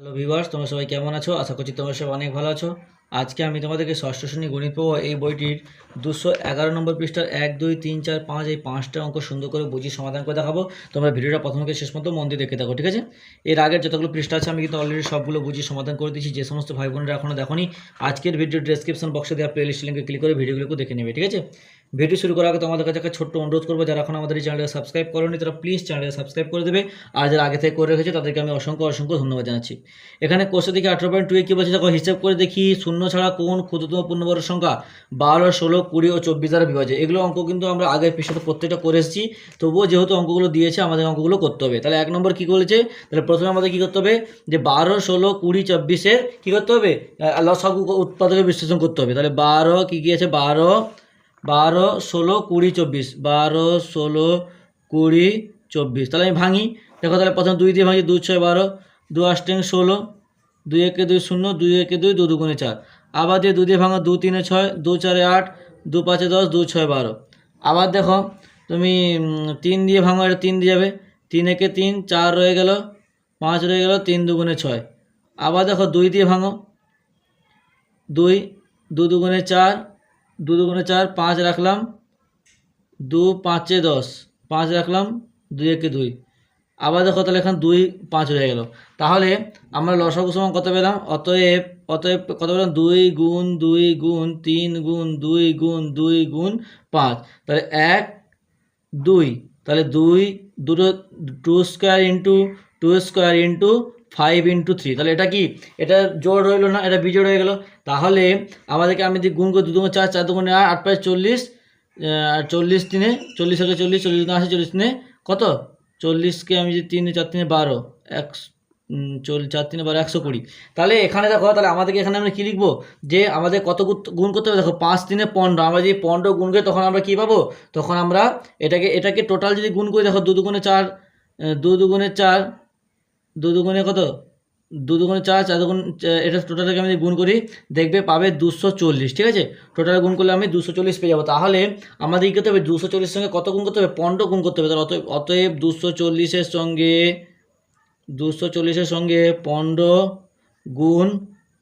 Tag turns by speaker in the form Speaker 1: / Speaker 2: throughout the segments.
Speaker 1: hello viewers তোমরা সবাই কেমন আছো আশা করছি তোমরা সবাই অনেক ভালো আছো আজকে আমি তোমাদেরকে ষষ্ঠ শ্রেণী গণিত পাবো এই বইটির দুশো এগারো নম্বর পৃষ্ঠার এক দুই তিন চার পাঁচ এই পাঁচটা অঙ্ক সুন্দর করে বুঝিয়ে সমাধান করে দেখাবো তোমরা ভিডিওটা প্রথমকে শেষ মতো মন দিয়ে দেখে দেখো ঠিক আছে এর আগের যতগুলো পৃষ্ঠা আছে আমি কিন্তু অলরেডি সবগুলো বুঝিয়ে সমাধান করে দিচ্ছি যে সমস্ত ভাই বোনেরা এখনও দেখো আজকের ভিডিও ডিসক্রিপশন বক্সে দেওয়া প্লে লিস্ট লিঙ্কে ক্লিক করে ভিডিওগুলোকে দেখে নেবে ঠিক আছে ভিডিও শুরু করার আগে তোমাদের কাছে একটা ছোট্ট অনুরোধ করবো যারা এখন আমাদের এই চ্যানেলটা সাবস্ক্রাইব করেনি তারা প্লিজ চ্যানেলটা সাবস্ক্রাইব করে দেবে আর যারা আগে থেকে করে রেখেছে তাদেরকে আমি অসংখ্য অসংখ্য ধন্যবাদ জানাচ্ছি এখানে কোষে থেকে আঠারো পয়েন্ট এ কী বলছে দেখো হিসেব করে দেখি শূন্য ছাড়া কোন ক্ষুদ্রতম পূর্ণবর্গের সংখ্যা বারো ষোলো কুড়ি ও চব্বিশ দ্বারা বিভাজ্য এগুলো অঙ্ক কিন্তু আমরা আগের পিছনে প্রত্যেকটা করে এসেছি তবুও যেহেতু অঙ্কগুলো দিয়েছে আমাদের অঙ্কগুলো করতে হবে তাহলে এক নম্বর কী বলেছে তাহলে প্রথমে আমাদের কী করতে হবে যে বারো ষোলো কুড়ি চব্বিশের কী করতে হবে লসাগু উৎপাদকে বিশ্লেষণ করতে হবে তাহলে বারো কী কী আছে বারো বারো ষোলো কুড়ি চব্বিশ বারো ষোলো কুড়ি চব্বিশ তাহলে আমি ভাঙি দেখো তাহলে প্রথম দুই দিয়ে ভাঙি দু ছয় বারো দু আষ্টেং ষোলো দুই একে দুই শূন্য দুই একে দুই দু দুগুণে চার আবার দিয়ে দু দিয়ে ভাঙো দু তিনে ছয় দু চারে আট দু পাঁচে দশ দু ছয় বারো আবার দেখো তুমি তিন দিয়ে ভাঙো এটা তিন দিয়ে যাবে তিন একে তিন চার রয়ে গেল পাঁচ রয়ে গেল তিন দুগুণে ছয় আবার দেখো দুই দিয়ে ভাঙো দুই দু দুগুণে চার দু দুগুণে চার পাঁচ রাখলাম দু পাঁচে দশ পাঁচ রাখলাম দুই একে দুই আবার দেখো তাহলে এখানে দুই পাঁচ হয়ে গেল তাহলে আমরা লসাগু সমান কত পেলাম অতএব অতএব কত পেলাম দুই গুণ দুই গুণ তিন গুণ দুই গুণ দুই গুণ পাঁচ তাহলে এক দুই তাহলে দুই দুটো two square into two square into five into three তাহলে এটা কি এটা জোর রইলো না এটা বিজোড় হয়ে গেল তাহলে আমাদেরকে আমি যদি গুণ করে দু দুগুণ চার চার দুগুণে আট পাঁচ চল্লিশ চল্লিশ দিনে চল্লিশ আগে চল্লিশ চল্লিশ দিনে আসে চল্লিশ দিনে কত চল্লিশকে আমি যদি তিনে চার তিনে বারো এক চল চার তিনে বারো একশো কুড়ি তাহলে এখানে দেখো তাহলে আমাদেরকে এখানে আমরা কী লিখবো যে আমাদের কত গুণ করতে হবে দেখো পাঁচ দিনে পনেরো আমরা যদি পনেরো গুণ করি তখন আমরা কী পাবো তখন আমরা এটাকে এটাকে টোটাল যদি গুণ করি দেখো দু দুগুণে চার দু দুগুণে চার দু দুগুণে কত দু দুগুণে চার চার দুগুণ এটা টোটালকে আমি গুণ করি দেখবে পাবে দুশো চল্লিশ ঠিক আছে টোটাল গুণ করলে আমি দুশো চল্লিশ পেয়ে যাবো তাহলে আমাদের কী করতে হবে দুশো চল্লিশ সঙ্গে কত গুণ করতে হবে পনেরো গুণ করতে হবে তাহলে অতএব অতএব দুশো চল্লিশের সঙ্গে দুশো চল্লিশের সঙ্গে পনেরো গুণ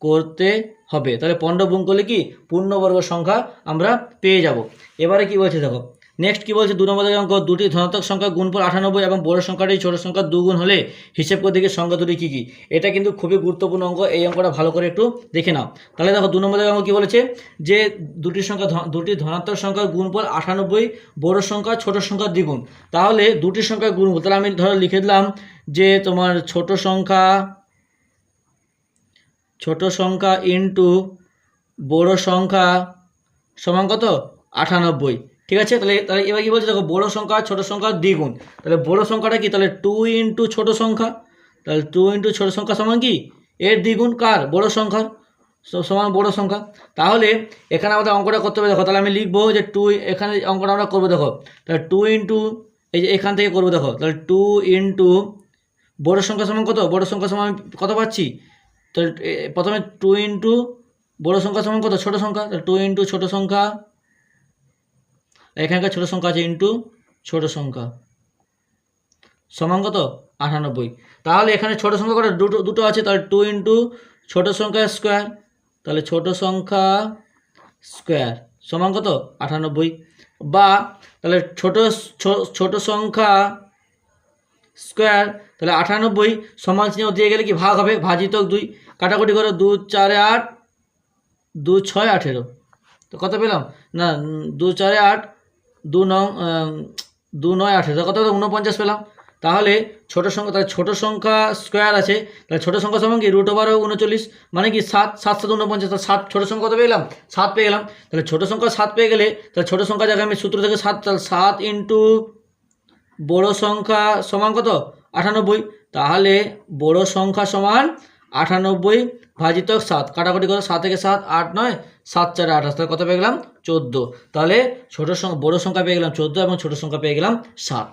Speaker 1: করতে হবে তাহলে পনেরো গুণ করলে কি পূর্ণবর্গ সংখ্যা আমরা পেয়ে যাব এবারে কি বলছে দেখো নেক্সট কি বলছে দু নম্বর অঙ্ক দুটি ধনাত্মক সংখ্যা গুণফল আটানব্বই এবং বড় সংখ্যাটি ছোট সংখ্যা দুগুণ হলে হিসেব করে দেখি সংখ্যা দুটি কী কী এটা কিন্তু খুবই গুরুত্বপূর্ণ অঙ্ক এই অঙ্কটা ভালো করে একটু দেখে নাও তাহলে দেখো দু নম্বর অঙ্ক কী বলেছে যে দুটি সংখ্যা দুটি ধনাত্মক সংখ্যার পর আটানব্বই বড় সংখ্যা ছোট সংখ্যা দ্বিগুণ তাহলে দুটি সংখ্যা গুণ তাহলে আমি ধরো লিখে দিলাম যে তোমার ছোট সংখ্যা ছোট সংখ্যা ইন্টু বড় সংখ্যা সমান কত আটানব্বই ঠিক আছে তাহলে তাহলে এবার কী বলছে দেখো বড় সংখ্যা ছোট সংখ্যা দ্বিগুণ তাহলে বড় সংখ্যাটা কি তাহলে টু ইন্টু ছোটো সংখ্যা তাহলে টু ইন্টু ছোটো সংখ্যা সমান কি এর দ্বিগুণ কার বড় সংখ্যার সমান বড় সংখ্যা তাহলে এখানে আমাদের অঙ্কটা করতে হবে দেখো তাহলে আমি লিখবো যে টু এখানে অঙ্কটা আমরা করবো দেখো তাহলে টু ইন্টু এই যে এখান থেকে করবো দেখো তাহলে টু ইন্টু বড় সংখ্যা সমান কত বড় সংখ্যা সমান কত পাচ্ছি তাহলে প্রথমে টু ইন্টু বড় সংখ্যা সমান কত ছোটো সংখ্যা তাহলে টু ইন্টু ছোটো সংখ্যা এখানকার ছোট সংখ্যা আছে ইন্টু ছোট সংখ্যা সমান কত আটানব্বই তাহলে এখানে ছোট সংখ্যা কটা দুটো দুটো আছে তাহলে টু ইন্টু ছোটো সংখ্যা স্কোয়ার তাহলে ছোট সংখ্যা স্কোয়ার সমান কত আটানব্বই বা তাহলে ছোট ছোট সংখ্যা স্কোয়ার তাহলে আটানব্বই সমান চিহ্ন দিয়ে গেলে কি ভাগ হবে ভাজিতক দুই কাটাকুটি করো দু চারে আট দু ছয় আঠেরো তো কত পেলাম না দু চারে আট দু নং দু নয় আঠেরো কত উনপঞ্চাশ পেলাম তাহলে ছোটো সংখ্যা তাহলে ছোটো সংখ্যা স্কোয়ার আছে তাহলে ছোটো সংখ্যা সমান কি রুট ওভার উনচল্লিশ মানে কি সাত সাত সাত উনপঞ্চাশ তাহলে সাত ছোটো সংখ্যা কত পেলাম সাত পেয়ে গেলাম তাহলে ছোটো সংখ্যা সাত পেয়ে গেলে তাহলে ছোটো সংখ্যা জায়গায় আমি সূত্র থেকে সাত তাহলে সাত ইন্টু বড়ো সংখ্যা সমান কত আটানব্বই তাহলে বড় সংখ্যা সমান আটানব্বই ভাজিতক সাত কাটাকাটি কত সাত থেকে সাত আট নয় সাত চারে আঠাশ তাহলে কত পেয়ে গেলাম চোদ্দো তাহলে ছোটো সংখ্যা বড়ো সংখ্যা পেয়ে গেলাম চোদ্দো এবং ছোটো সংখ্যা পেয়ে গেলাম সাত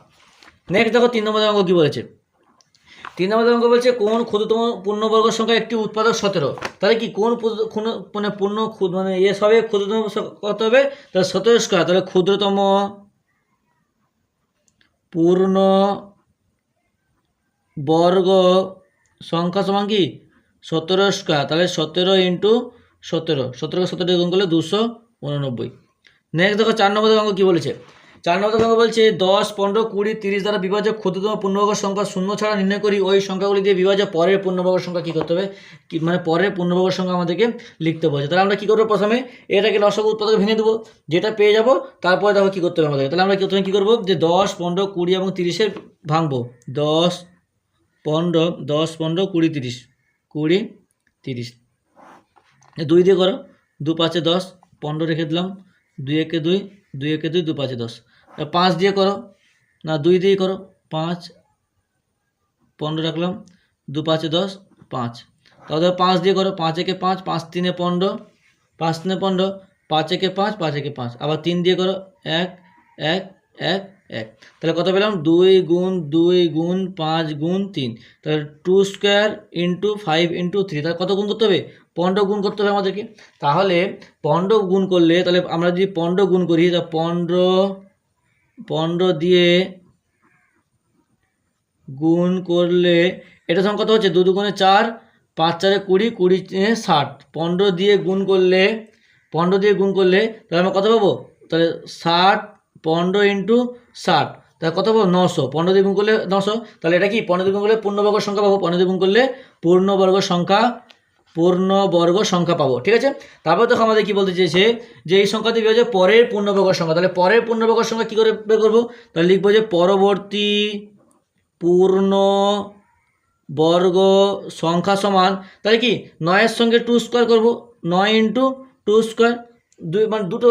Speaker 1: নেক্সট দেখো তিন নম্বর অঙ্ক কী বলেছে তিন নম্বর অঙ্ক বলছে কোন ক্ষুদ্রতম পূর্ণবর্গ সংখ্যা একটি উৎপাদক সতেরো তাহলে কি কোন মানে পূর্ণ মানে এস ইয়ে হবে ক্ষুদ্রতম কত হবে তাহলে সতেরো স্কোয়ার তাহলে ক্ষুদ্রতম পূর্ণ বর্গ সংখ্যা সমান কি সতেরো স্কোয়ার তাহলে সতেরো ইন্টু সতেরো সতেরোকে সতেরো গুণ করলে দুশো উননব্বই নেক্সট দেখো চার নম্বর অঙ্ক কী বলেছে চার নম্বর অঙ্ক বলছে দশ পনেরো কুড়ি তিরিশ দ্বারা বিভাজক ক্ষুদ্রতম পূর্ণবর্গ সংখ্যা শূন্য ছাড়া নির্ণয় করি ওই সংখ্যাগুলি দিয়ে বিভাজক পরের পূর্ণবর্গ সংখ্যা কী করতে হবে মানে পরের পূর্ণবর্গ সংখ্যা আমাদেরকে লিখতে বলছে তাহলে আমরা কী করবো প্রথমে এটাকে লসক উৎপাদক ভেঙে দেবো যেটা পেয়ে যাবো তারপরে দেখো কী করতে হবে আমাদেরকে তাহলে আমরা প্রথমে কী করবো যে দশ পনেরো কুড়ি এবং তিরিশের ভাঙবো দশ পনেরো দশ পনেরো কুড়ি তিরিশ কুড়ি তিরিশ দুই দিয়ে করো দু পাঁচে দশ পনেরো রেখে দিলাম দুই একে দুই দুই একে দুই দু পাঁচে দশ পাঁচ দিয়ে করো না দুই দিয়ে করো পাঁচ পনেরো রাখলাম দু পাঁচে দশ পাঁচ তাহলে পাঁচ দিয়ে করো পাঁচ একে পাঁচ পাঁচ তিনে পনেরো পাঁচ তিনে পনেরো পাঁচ একে পাঁচ পাঁচ একে পাঁচ আবার তিন দিয়ে করো এক এক এক এক তাহলে কত পেলাম দুই গুণ দুই গুণ পাঁচ গুণ তিন তাহলে two square into five into three তাহলে কত গুণ করতে হবে পনেরো গুণ করতে হবে আমাদেরকে তাহলে পনেরো গুণ করলে তাহলে আমরা যদি পনেরো গুণ করি তা পনেরো পনেরো দিয়ে গুণ করলে এটা সঙ্গে কত হচ্ছে দু দুগুণে চার পাঁচ চারে কুড়ি কুড়ি ষাট পনেরো দিয়ে গুণ করলে পনেরো দিয়ে গুণ করলে তাহলে আমরা কত পাবো তাহলে ষাট পনেরো ইন্টু ষাট তা কত পাবো নশো পনেরো দ্বিগুণ করলে নশো তাহলে এটা কি পনেরো দ্বিগুণ করলে পূর্ণবর্গ সংখ্যা পাবো পনেরো দ্বিগুণ করলে পূর্ণবর্গ সংখ্যা পূর্ণবর্গ সংখ্যা পাবো ঠিক আছে তারপর দেখো আমাদের কী বলতে চেয়েছে যে এই সংখ্যাতে বিভাগ হচ্ছে পরের পূর্ণবর্গ সংখ্যা তাহলে পরের পূর্ণবর্গ সংখ্যা কী করে বের করবো তাহলে লিখবো যে পরবর্তী পূর্ণ বর্গ সংখ্যা সমান তাহলে কি নয়ের সঙ্গে টু স্কোয়ার করবো নয় ইন্টু টু স্কোয়ার দুই মানে দুটো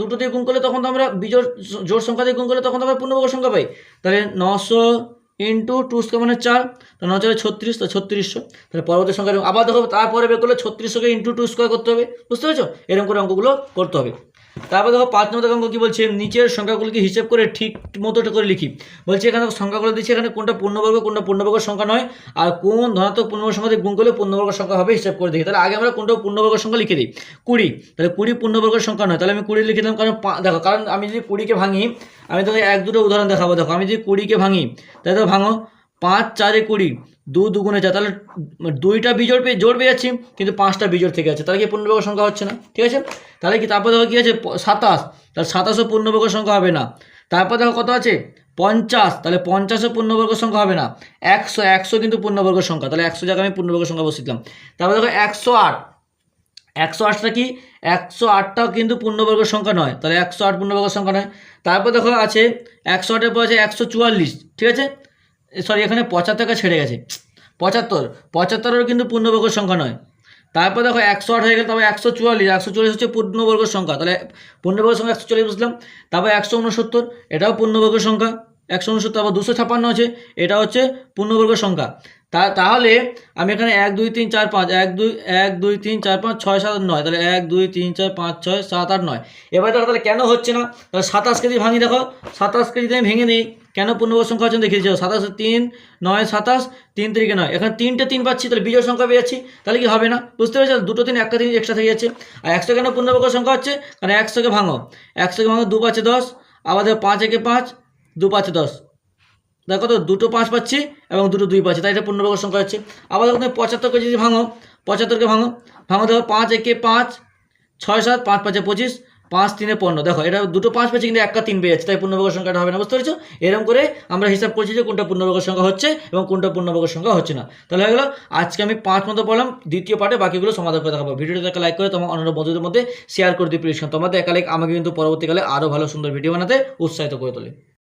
Speaker 1: দুটো দিয়ে গুণ করলে তখন তো আমরা বিজোড় জোর সংখ্যা দিয়ে গুণ করলে তখন তো আমরা পূর্ণবর্গ সংখ্যা পাই তাহলে নশো ইন্টু টু মানে চার তো নয় চারে ছত্রিশ তো ছত্রিশশো তাহলে পরবর্তী সংখ্যা আবার দেখো তারপরে বের করলে ছত্রিশশোকে ইন্টু টু স্কোয়ার করতে হবে বুঝতে পেরেছো এরকম করে অঙ্কগুলো করতে হবে তারপর দেখো পাঁচ নম্বর অঙ্ক কী বলছে নিচের সংখ্যাগুলিকে হিসেব করে ঠিক মতো করে লিখি বলছে এখানে সংখ্যাগুলো দিচ্ছে এখানে কোনটা পূর্ণবর্গ কোনটা পূর্ণবর্গ সংখ্যা নয় আর কোন ধনাত্মক পূর্ণবর্গ সংখ্যা গুণ করলে পূর্ণবর্গ সংখ্যা হবে হিসেব করে দেখি তাহলে আগে আমরা কোনটা পূর্ণবর্গ সংখ্যা লিখে দিই কুড়ি তাহলে কুড়ি পূর্ণবর্গ সংখ্যা নয় তাহলে আমি কুড়ি লিখে দিলাম কারণ দেখো কারণ আমি যদি কুড়িকে ভাঙি আমি তোমাকে এক দুটো উদাহরণ দেখাবো দেখো আমি যদি কুড়িকে ভাঙি তাহলে তো ভাঙো পাঁচ চারে কুড়ি দু দুগুণে চার তাহলে দুইটা বিজোর পেয়ে জোর পেয়ে যাচ্ছি কিন্তু পাঁচটা বিজোর থেকে আছে তাহলে কি পূর্ণবর্গ সংখ্যা হচ্ছে না ঠিক আছে তাহলে কি তারপর দেখো কী আছে সাতাশ তাহলে সাতাশও পূর্ণবর্গ সংখ্যা হবে না তারপর দেখো কত আছে পঞ্চাশ তাহলে পঞ্চাশও পূর্ণবর্গ সংখ্যা হবে না একশো একশো কিন্তু পূর্ণবর্গ সংখ্যা তাহলে একশো জায়গায় আমি পূর্ণবর্গ সংখ্যা বসেছিলাম তারপর দেখো একশো আট একশো আটটা কি একশো আটটাও কিন্তু পূর্ণবর্গ সংখ্যা নয় তাহলে একশো আট পূর্ণবর্গ সংখ্যা নয় তারপর দেখো আছে একশো আটের পর আছে একশো চুয়াল্লিশ ঠিক আছে সরি এখানে পঁচাত্তরকে ছেড়ে গেছে পঁচাত্তর পঁচাত্তরও কিন্তু পূর্ণবর্গ সংখ্যা নয় তারপর দেখো একশো আট হয়ে গেলে তারপর একশো চুয়াল্লিশ একশো চল্লিশ হচ্ছে পূর্ণবর্গের সংখ্যা তাহলে পূর্ণবর্গের সংখ্যা একশো চল্লিশ বুঝলাম তারপর একশো উনসত্তর এটাও পূর্ণবর্গের সংখ্যা একশো উনসত্তর আবার দুশো ছাপ্পান্ন আছে এটা হচ্ছে পূর্ণবর্গ সংখ্যা তা তাহলে আমি এখানে এক দুই তিন চার পাঁচ এক দুই এক দুই তিন চার পাঁচ ছয় সাত আট নয় তাহলে এক দুই তিন চার পাঁচ ছয় সাত আট নয় এবার দেখো তাহলে কেন হচ্ছে না তাহলে সাতাশ কেজি ভাঙি দেখো সাতাশ কেজি আমি ভেঙে নিই কেন পূর্ণবর সংখ্যা হচ্ছে দেখিয়ে যাও সাতাশ তিন নয় সাতাশ তিন তিরিকে নয় এখানে তিনটে তিন পাচ্ছি তাহলে বিজয় সংখ্যা পেয়ে যাচ্ছি তাহলে কি হবে না বুঝতে পেরেছি দুটো তিন একটা তিন এক্সট্রা থেকে যাচ্ছে আর একশো কেন পূর্ণবর্গ সংখ্যা হচ্ছে কারণ একশোকে ভাঙো একশোকে ভাঙো দু পাঁচে দশ আবার পাঁচ একে পাঁচ দু পাঁচে দশ দেখো তো দুটো পাঁচ পাচ্ছি এবং দুটো দুই পাচ্ছি তাই এটা পূর্ণবর্গ সংখ্যা হচ্ছে আবার দেখো তুমি পঁচাত্তরকে যদি ভাঙো পঁচাত্তরকে ভাঙো ভাঙো দেখো পাঁচ একে পাঁচ ছয় সাত পাঁচ পাঁচে পঁচিশ পাঁচ তিনে পণ্য দেখো এটা দুটো পাঁচ পেয়েছে কিন্তু একটা তিন পেয়েছে তাই পূর্ণবর্গ সংখ্যাটা হবে না বুঝতে পারছো এরকম করে আমরা হিসাব করছি যে কোনটা পূর্ণবর্গ সংখ্যা হচ্ছে এবং কোনটা পূর্ণবর্গ সংখ্যা হচ্ছে না তাহলে হয়ে গেলো আজকে আমি পাঁচ মতো পড়লাম দ্বিতীয় পার্টে বাকিগুলো সমাধান করে দেখাবো ভিডিওটা একটা লাইক করে তোমার অন্য বন্ধুদের মধ্যে শেয়ার করে দিই প্লিজ তোমাদের একা লাইক আমাকে কিন্তু পরবর্তীকালে আরও ভালো সুন্দর ভিডিও বানাতে উৎসাহিত করে তোলে